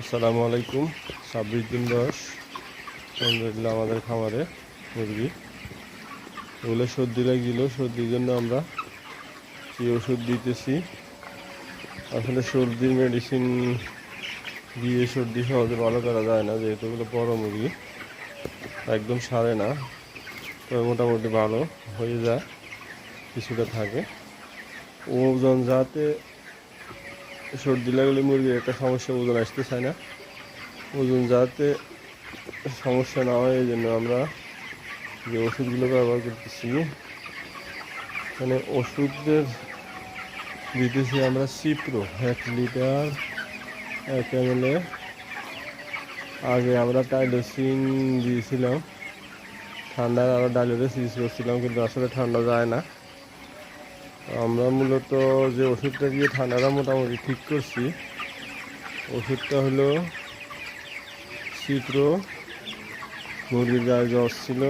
আসসালামু আলাইকুম। ছাব্বিশ দিন বয়স। আলহামদুলিল্লাহ আমাদের খামারে মুরগি। এগুলো সর্দি লাগছিল সর্দির জন্য আমরা কি ওষুধ দিতেছি। আসলে সর্দির মেডিসিন দিয়ে সর্দি সহজে ভালো করা যায় না, যেহেতু এগুলো বড় মুরগি। একদম সারে না, তবে মোটামুটি ভালো হয়ে যায়, কিছুটা থাকে। ওজন যাতে সর্দি লাগলে মুরগির একটা সমস্যা ওজন আসতে চায় না। ওজন যাতে সমস্যা না হয় এই জন্য আমরা যে ওষুধগুলো ব্যবহার করতেছি মানে ওষুধের দিতেছি আমরা সিপ্রো এক লিটার, এক এম আগে আমরা টাইলোসিন দিয়েছিলাম। ঠান্ডার আরও ইউজ করছিলাম, কিন্তু আসলে ঠান্ডা যায় না। আমরা মূলত যে ওষুধটা দিয়ে ঠান্ডাটা মোটামুটি ঠিক করছি, ওষুধটা হলো চিত্র, মুরগির গায়ে জ্বর ছিল,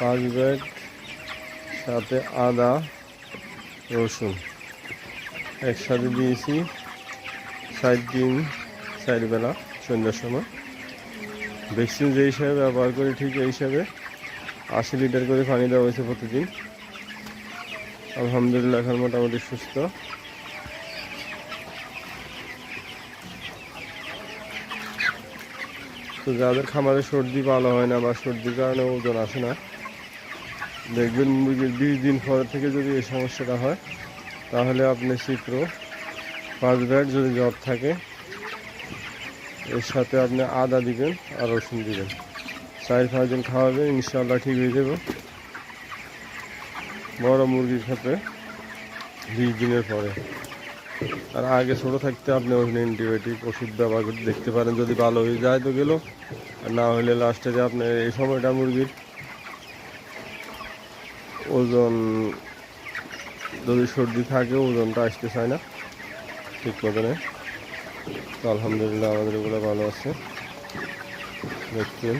পাঁচ ব্যাগ, সাথে আদা, রসুন। একসাথে দিয়েছি ষাট দিন চার বেলা সন্ধ্যার সময়। ভ্যাকসিন যে হিসাবে ব্যবহার করি ঠিক এই হিসাবে, আশি লিটার করে পানি দেওয়া হয়েছে প্রতিদিন। আলহামদুলিল্লাহ, এখন মোটামুটি সুস্থ। তো যাদের খামারে সর্দি ভালো হয় না বা সর্দির কারণে ওজন আসে না, দেখবেন মুরগির বিশ দিন পর থেকে যদি এই সমস্যাটা হয়, তাহলে আপনি চিত্র পাঁচ ব্যাট যদি জ্বর থাকে, এর সাথে আপনি আদা দিবেন আর রসুন দিবেন। চার পাঁচজন খাওয়াবেন ইনশাল্লাহ ঠিক হয়ে যাবে। বড় মুরগির ক্ষেত্রে বিশ দিনের পরে। আর আগে ছোট থাকতে আপনি ওখানে অ্যান্টিবায়োটিক ওষুধ ব্যবহার করে দেখতে পারেন, যদি ভালো হয়ে যায় তো গেল। আর না হলে লাস্টে যে আপনি এই সময়টা মুরগির ওজন, যদি সর্দি থাকে ওজনটা আসতে চায় না, ঠিক মতনে তো আলহামদুলিল্লাহ আমাদের এগুলো ভালো আছে। দেখছেন।